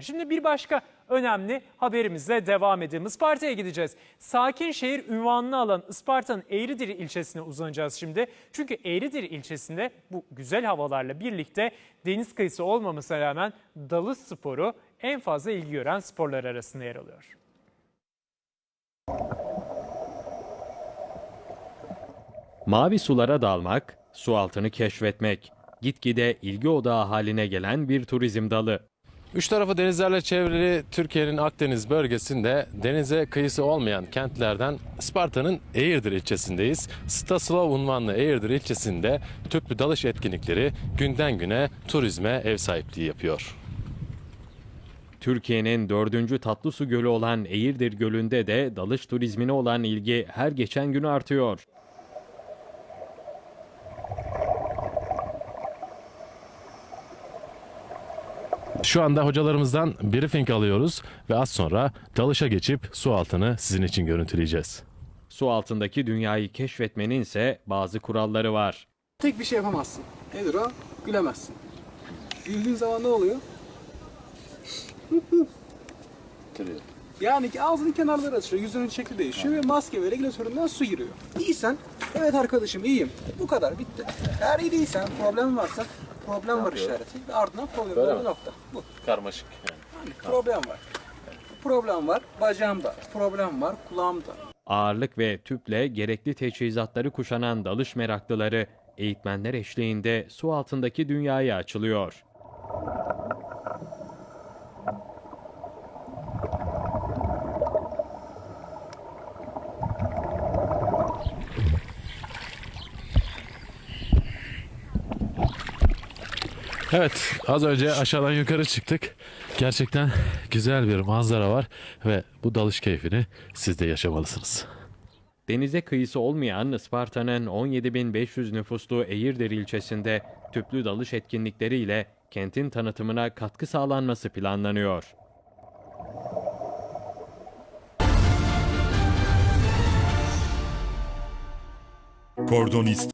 Şimdi bir başka önemli haberimizle devam edelim. Isparta'ya gideceğiz. Sakin şehir ünvanını alan Isparta'nın Eğridiri ilçesine uzanacağız şimdi. Çünkü Eğridiri ilçesinde bu güzel havalarla birlikte deniz kıyısı olmamasına rağmen dalış sporu en fazla ilgi gören sporlar arasında yer alıyor. Mavi sulara dalmak, su altını keşfetmek, gitgide ilgi odağı haline gelen bir turizm dalı. Üç tarafı denizlerle çevrili Türkiye'nin Akdeniz bölgesinde denize kıyısı olmayan kentlerden Isparta'nın Eğirdir ilçesindeyiz. Staslav unvanlı Eğirdir ilçesinde tüplü dalış etkinlikleri günden güne turizme ev sahipliği yapıyor. Türkiye'nin dördüncü tatlı su gölü olan Eğirdir Gölü'nde de dalış turizmine olan ilgi her geçen gün artıyor. Şu anda hocalarımızdan briefing alıyoruz ve az sonra dalışa geçip su altını sizin için görüntüleyeceğiz. Su altındaki dünyayı keşfetmenin ise bazı kuralları var. Tek bir şey yapamazsın. Nedir o? Gülemezsin. Güldüğün zaman ne oluyor? Yani ki ağzının kenarları açıyor, yüzünün şekli değişiyor ve maske ve regülatöründen su giriyor. İyisen, evet arkadaşım iyiyim. Bu kadar bitti. Eğer iyi değilsen, problem varsa problem var işareti. Ve ardından problem var nokta. Bu. Karmaşık. Yani problem var. Problem var bacağımda, problem var kulağımda. Ağırlık ve tüple gerekli teçhizatları kuşanan dalış meraklıları eğitmenler eşliğinde su altındaki dünyaya açılıyor. Evet az önce aşağıdan yukarı çıktık. Gerçekten güzel bir manzara var ve bu dalış keyfini siz de yaşamalısınız. Denize kıyısı olmayan Isparta'nın 17.500 nüfuslu Eğirdir ilçesinde tüplü dalış etkinlikleriyle kentin tanıtımına katkı sağlanması planlanıyor. Kordonist